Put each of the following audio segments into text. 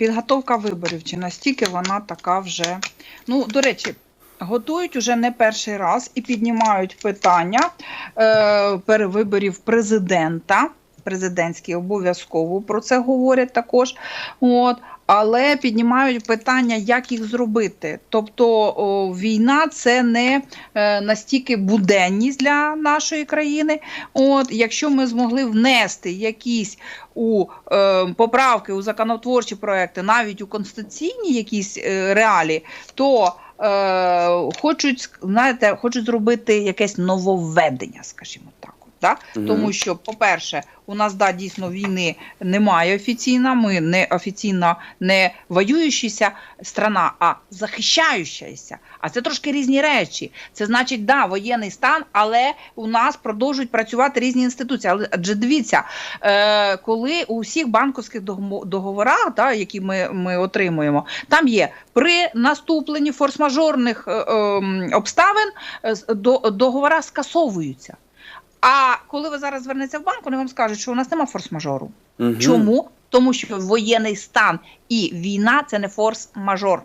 підготовка виборів, чи настільки вона така вже. Ну, до речі, готують уже не перший раз і піднімають питання е, перевиборів президента. Президентські обов'язково про це говорять також. От, але піднімають питання, як їх зробити. Тобто о, війна це не е, настільки буденність для нашої країни. От, якщо ми змогли внести якісь у е, поправки у законотворчі проекти, навіть у конституційні якісь е, реалії, то е, хочуть, знаєте, хочуть зробити якесь нововведення, скажімо так. Да? Мгм. Тому що, по-перше, у нас да, дійсно війни немає офіційно, ми не офіційно не воюючася страна, а захищаючася. А це трошки різні речі. Це значить, да, воєнний стан, але у нас продовжують працювати різні інституції. Але адже дивіться, е, коли у всіх банківських договорах, да, які ми, ми отримуємо, там є при наступленні форс-мажорних е, ем, обставин е, договора скасовуються. А коли ви зараз звернеться в банк, вони вам скажуть, що у нас нема форс-мажору. Мгм. Чому? Тому що воєнний стан і війна це не форс-мажор.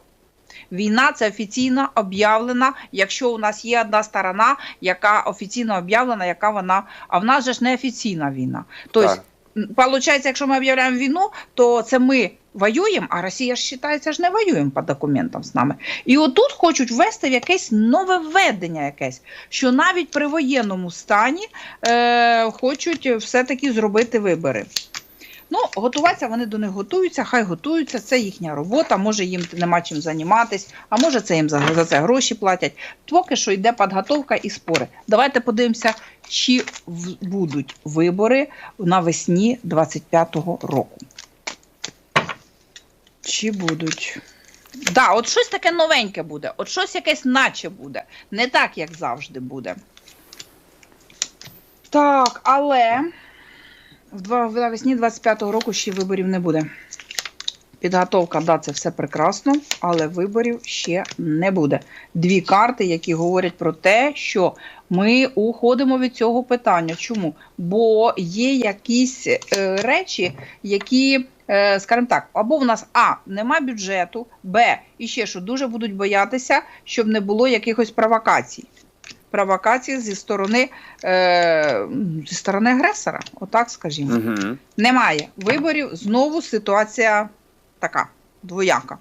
Війна це офіційно об'явлена, якщо у нас є одна сторона, яка офіційно об'явлена, яка вона. А в нас же ж не офіційна війна. Тобто, виходить, якщо ми об'являємо війну, то це ми воюємо, а Росія ж вважається ж не воюємо по документам з нами. І отут хочуть ввести в якесь нове введення, якесь, що навіть при воєнному стані е, хочуть все-таки зробити вибори. Ну, готуватися вони до них готуються, хай готуються, це їхня робота, може їм нема чим займатися, а може це їм за, за це гроші платять. Поки що йде підготовка і спори. Давайте подивимося, чи в- будуть вибори навесні 25-го року. Чи будуть? Да, от щось таке новеньке буде, от щось якесь наче буде. Не так, як завжди буде. Так, але в навесні 25-го року ще виборів не буде. Підготовка, да, це все прекрасно, але виборів ще не буде. Дві карти, які говорять про те, що ми уходимо від цього питання. Чому? Бо є якісь е, речі, які, скажімо так, або в нас А, нема бюджету, Б, і ще що дуже будуть боятися, щоб не було якихось провокацій. Провокації зі сторони, е, зі сторони агресора, отак скажімо. Угу. Немає виборів. Знову ситуація така двояка.